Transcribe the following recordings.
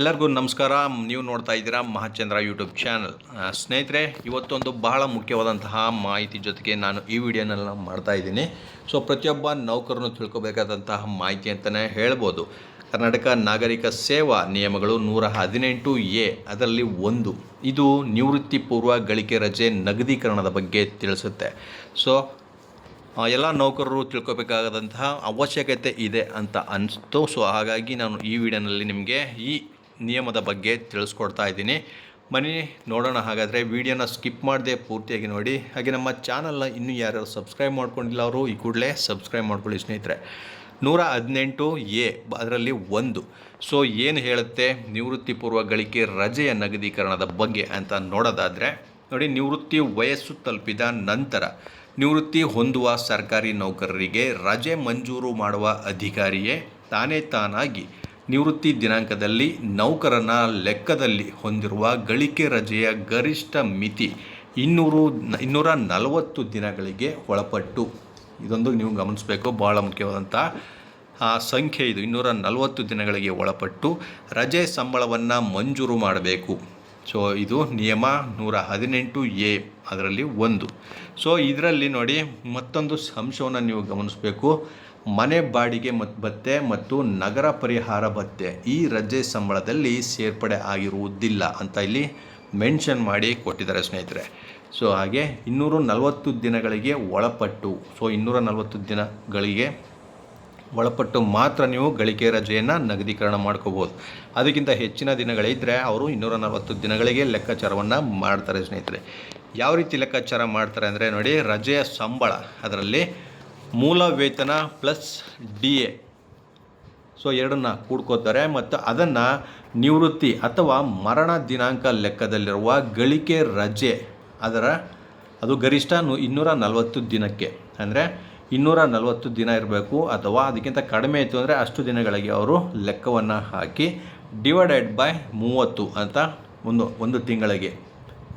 ಎಲ್ಲರಿಗೂ ನಮಸ್ಕಾರ. ನೀವು ನೋಡ್ತಾ ಇದ್ದೀರಾ ಮಹಾಚಂದ್ರ ಯೂಟ್ಯೂಬ್ ಚಾನಲ್. ಸ್ನೇಹಿತರೆ, ಇವತ್ತೊಂದು ಬಹಳ ಮುಖ್ಯವಾದಂತಹ ಮಾಹಿತಿ ಜೊತೆಗೆ ನಾನು ಈ ವಿಡಿಯೋನೆಲ್ಲ ಮಾಡ್ತಾ ಇದ್ದೀನಿ. ಸೊ ಪ್ರತಿಯೊಬ್ಬ ನೌಕರನು ತಿಳ್ಕೊಬೇಕಾದಂತಹ ಮಾಹಿತಿ ಅಂತಲೇ ಹೇಳ್ಬೋದು. ಕರ್ನಾಟಕ ನಾಗರಿಕ ಸೇವಾ ನಿಯಮಗಳು ನೂರ ಹದಿನೆಂಟು ಎ, ಅದರಲ್ಲಿ ಒಂದು. ಇದು ನಿವೃತ್ತಿ ಪೂರ್ವ ಗಳಿಕೆ ರಜೆ ನಗದೀಕರಣದ ಬಗ್ಗೆ ತಿಳಿಸುತ್ತೆ. ಸೊ ಎಲ್ಲ ನೌಕರರು ತಿಳ್ಕೊಬೇಕಾದಂತಹ ಅವಶ್ಯಕತೆ ಇದೆ ಅಂತ ಅನಿಸ್ತು. ಸೊ ಹಾಗಾಗಿ ನಾನು ಈ ವಿಡಿಯೋನಲ್ಲಿ ನಿಮಗೆ ಈ ನಿಯಮದ ಬಗ್ಗೆ ತಿಳಿಸ್ಕೊಡ್ತಾ ಇದ್ದೀನಿ. ಬನ್ನಿ, ನೋಡೋಣ. ಹಾಗಾದರೆ ವಿಡಿಯೋನ ಸ್ಕಿಪ್ ಮಾಡದೆ ಪೂರ್ತಿಯಾಗಿ ನೋಡಿ. ಹಾಗೆ ನಮ್ಮ ಚಾನಲ್ನ ಇನ್ನೂ ಯಾರು ಸಬ್ಸ್ಕ್ರೈಬ್ ಮಾಡ್ಕೊಂಡಿಲ್ಲ ಅವರು, ಈ ಕೂಡಲೇ ಸಬ್ಸ್ಕ್ರೈಬ್ ಮಾಡ್ಕೊಳ್ಳಿ ಸ್ನೇಹಿತರೆ. ನೂರ ಹದಿನೆಂಟು ಎ ಅದರಲ್ಲಿ ಒಂದು. ಸೊ, ಏನು ಹೇಳುತ್ತೆ? ನಿವೃತ್ತಿ ಪೂರ್ವ ಗಳಿಕೆ ರಜೆಯ ನಗದೀಕರಣದ ಬಗ್ಗೆ ಅಂತ ನೋಡೋದಾದರೆ, ನೋಡಿ, ನಿವೃತ್ತಿ ವಯಸ್ಸು ತಲುಪಿದ ನಂತರ ನಿವೃತ್ತಿ ಹೊಂದುವ ಸರ್ಕಾರಿ ನೌಕರರಿಗೆ ರಜೆ ಮಂಜೂರು ಮಾಡುವ ಅಧಿಕಾರಿಯೇ ತಾನೇ ತಾನಾಗಿ ನಿವೃತ್ತಿ ದಿನಾಂಕದಲ್ಲಿ ನೌಕರನ ಲೆಕ್ಕದಲ್ಲಿ ಹೊಂದಿರುವ ಗಳಿಕೆ ರಜೆಯ ಗರಿಷ್ಠ ಮಿತಿ ಇನ್ನೂರು, ಇನ್ನೂರ ನಲವತ್ತು ದಿನಗಳಿಗೆ ಒಳಪಟ್ಟು. ಇದೊಂದು ನೀವು ಗಮನಿಸಬೇಕು ಭಾಳ ಮುಖ್ಯವಾದಂಥ, ಆ, ಸಂಖ್ಯೆ ಇದು. ಇನ್ನೂರ ನಲವತ್ತು ದಿನಗಳಿಗೆ ಒಳಪಟ್ಟು ರಜೆ ಸಂಬಳವನ್ನು ಮಂಜೂರು ಮಾಡಬೇಕು. ಸೊ, ಇದು ನಿಯಮ ನೂರ ಹದಿನೆಂಟು ಎ ಅದರಲ್ಲಿ ಒಂದು. ಸೊ, ಇದರಲ್ಲಿ ನೋಡಿ ಮತ್ತೊಂದು ಅಂಶವನ್ನು ನೀವು ಗಮನಿಸಬೇಕು. ಮನೆ ಬಾಡಿಗೆ ಮತ್ತು ಭತ್ತೆ ಮತ್ತು ನಗರ ಪರಿಹಾರ ಭತ್ತೆ ಈ ರಜೆ ಸಂಬಳದಲ್ಲಿ ಸೇರ್ಪಡೆ ಆಗಿರುವುದಿಲ್ಲ ಅಂತ ಇಲ್ಲಿ ಮೆನ್ಷನ್ ಮಾಡಿ ಕೊಟ್ಟಿದ್ದಾರೆ ಸ್ನೇಹಿತರೆ. ಸೊ ಹಾಗೆ ಇನ್ನೂರ ನಲವತ್ತು ದಿನಗಳಿಗೆ ಒಳಪಟ್ಟು, ಸೊ ಇನ್ನೂರ ನಲವತ್ತು ದಿನಗಳಿಗೆ ಒಳಪಟ್ಟು ಮಾತ್ರ ನೀವು ಗಳಿಕೆ ರಜೆಯನ್ನು ನಗದೀಕರಣ ಮಾಡ್ಕೋಬೋದು. ಅದಕ್ಕಿಂತ ಹೆಚ್ಚಿನ ದಿನಗಳಿದ್ದರೆ ಅವರು ಇನ್ನೂರ ನಲವತ್ತು ದಿನಗಳಿಗೆ ಲೆಕ್ಕಾಚಾರವನ್ನು ಮಾಡ್ತಾರೆ ಸ್ನೇಹಿತರೆ. ಯಾವ ರೀತಿ ಲೆಕ್ಕಾಚಾರ ಮಾಡ್ತಾರೆ ಅಂದರೆ ನೋಡಿ, ರಜೆಯ ಸಂಬಳ ಅದರಲ್ಲಿ ಮೂಲ ವೇತನ ಪ್ಲಸ್ ಡಿ ಎ ಸೊ ಎರಡನ್ನ ಕೂಡ್ಕೋತಾರೆ ಮತ್ತು ಅದನ್ನು ನಿವೃತ್ತಿ ಅಥವಾ ಮರಣ ದಿನಾಂಕ ಲೆಕ್ಕದಲ್ಲಿರುವ ಗಳಿಕೆ ರಜೆ ಅದರ, ಅದು ಗರಿಷ್ಠ ಇನ್ನೂರ ನಲವತ್ತು ದಿನಕ್ಕೆ. ಅಂದರೆ ಇನ್ನೂರ ನಲವತ್ತು ದಿನ ಇರಬೇಕು ಅಥವಾ ಅದಕ್ಕಿಂತ ಕಡಿಮೆ ಇತ್ತು ಅಂದರೆ ಅಷ್ಟು ದಿನಗಳಿಗೆ ಅವರು ಲೆಕ್ಕವನ್ನು ಹಾಕಿ ಡಿವೈಡೆಡ್ ಬೈ ಮೂವತ್ತು ಅಂತ ಒಂದು ಒಂದು ತಿಂಗಳಿಗೆ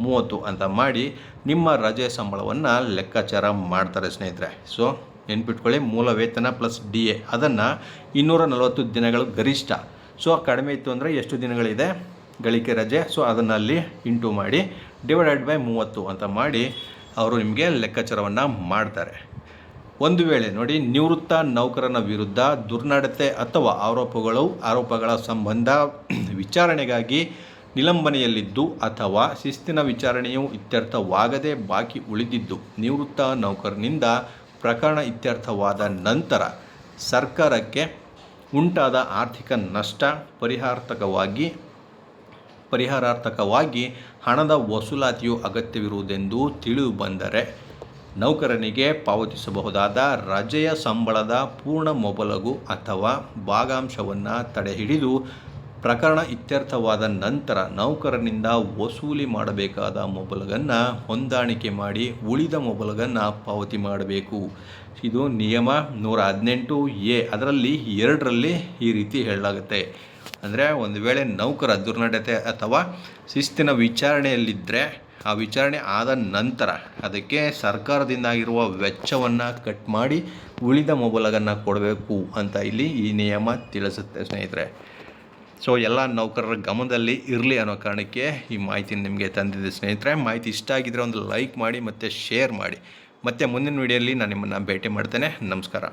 ಮೂವತ್ತು ಅಂತ ಮಾಡಿ ನಿಮ್ಮ ರಜೆ ಸಂಬಳವನ್ನು ಲೆಕ್ಕಾಚಾರ ಮಾಡ್ತಾರೆ ಸ್ನೇಹಿತರೆ. ಸೊ ನೆನ್ಪಿಟ್ಕೊಳ್ಳಿ, ಮೂಲ ವೇತನ ಪ್ಲಸ್ ಡಿ ಎ. ಅದನ್ನು ಇನ್ನೂರ ನಲವತ್ತು ದಿನಗಳು ಗರಿಷ್ಠ. ಸೊ ಕಡಿಮೆ ಇತ್ತು ಅಂದರೆ ಎಷ್ಟು ದಿನಗಳಿದೆ? ಗಳಿಕೆ ರಜೆ. ಸೊ ಅದನ್ನು ಅಲ್ಲಿ ಇಂಟು ಮಾಡಿ, ಡಿವೈಡೆಡ್ ಬೈ ಮೂವತ್ತು ಅಂತ ಮಾಡಿ ಅವರು ನಿಮಗೆ ಲೆಕ್ಕಾಚಾರವನ್ನು ಮಾಡ್ತಾರೆ. ಒಂದು ವೇಳೆ ನೋಡಿ, ನಿವೃತ್ತ ನೌಕರನ ವಿರುದ್ಧ ದುರ್ನಡತೆ ಅಥವಾ ಆರೋಪಗಳು, ಆರೋಪಗಳ ಸಂಬಂಧ ವಿಚಾರಣೆಗಾಗಿ ನಿಲಂಬನೆಯಲ್ಲಿದ್ದು ಅಥವಾ ಶಿಸ್ತಿನ ವಿಚಾರಣೆಯು ಇತ್ಯರ್ಥವಾಗದೆ ಬಾಕಿ ಉಳಿದಿದ್ದು, ನಿವೃತ್ತ ನೌಕರನಿಂದ ಪ್ರಕರಣ ಇತ್ಯರ್ಥವಾದ ನಂತರ ಸರ್ಕಾರಕ್ಕೆ ಉಂಟಾದ ಆರ್ಥಿಕ ನಷ್ಟ ಪರಿಹಾರ್ಥಕವಾಗಿ ಪರಿಹಾರಾರ್ಥಕವಾಗಿ ಹಣದ ವಸೂಲಾತಿಯು ಅಗತ್ಯವಿರುವುದೆಂದು ತಿಳಿದು ಬಂದರೆ ನೌಕರನಿಗೆ ಪಾವತಿಸಬಹುದಾದ ರಜೆಯ ಸಂಬಳದ ಪೂರ್ಣ ಮೊಬಲಗು ಅಥವಾ ಭಾಗಾಂಶವನ್ನು ತಡೆಹಿಡಿದು ಪ್ರಕರಣ ಇತ್ಯರ್ಥವಾದ ನಂತರ ನೌಕರನಿಂದ ವಸೂಲಿ ಮಾಡಬೇಕಾದ ಮೊಬಲಗನ್ನು ಹೊಂದಾಣಿಕೆ ಮಾಡಿ ಉಳಿದ ಮೊಬಲಗನ್ನು ಪಾವತಿ ಮಾಡಬೇಕು. ಇದು ನಿಯಮ ನೂರ ಹದಿನೆಂಟು ಎ ಅದರಲ್ಲಿ ಎರಡರಲ್ಲಿ ಈ ರೀತಿ ಹೇಳಲಾಗುತ್ತೆ. ಅಂದರೆ ಒಂದು ವೇಳೆ ನೌಕರ ದುರ್ನಡತೆ ಅಥವಾ ಶಿಸ್ತಿನ ವಿಚಾರಣೆಯಲ್ಲಿದ್ದರೆ ಆ ವಿಚಾರಣೆ ಆದ ನಂತರ ಅದಕ್ಕೆ ಸರ್ಕಾರದಿಂದ ಆಗಿರುವ ವೆಚ್ಚವನ್ನು ಕಟ್ ಮಾಡಿ ಉಳಿದ ಮೊಬಲಗನ್ನು ಕೊಡಬೇಕು ಅಂತ ಇಲ್ಲಿ ಈ ನಿಯಮ ತಿಳಿಸುತ್ತೆ ಸ್ನೇಹಿತರೆ. ಸೊ ಎಲ್ಲ ನೌಕರರ ಗಮನದಲ್ಲಿ ಇರಲಿ ಅನ್ನೋ ಕಾರಣಕ್ಕೆ ಈ ಮಾಹಿತಿ ನಿಮಗೆ ತಂದಿದ್ದೆ ಸ್ನೇಹಿತರೆ. ಮಾಹಿತಿ ಇಷ್ಟ ಆಗಿದ್ರೆ ಒಂದು ಲೈಕ್ ಮಾಡಿ ಮತ್ತು ಶೇರ್ ಮಾಡಿ. ಮತ್ತು ಮುಂದಿನ ವಿಡಿಯೋಲಿ ನಾನು ನಿಮ್ಮನ್ನು ಭೇಟಿ ಮಾಡ್ತೇನೆ. ನಮಸ್ಕಾರ.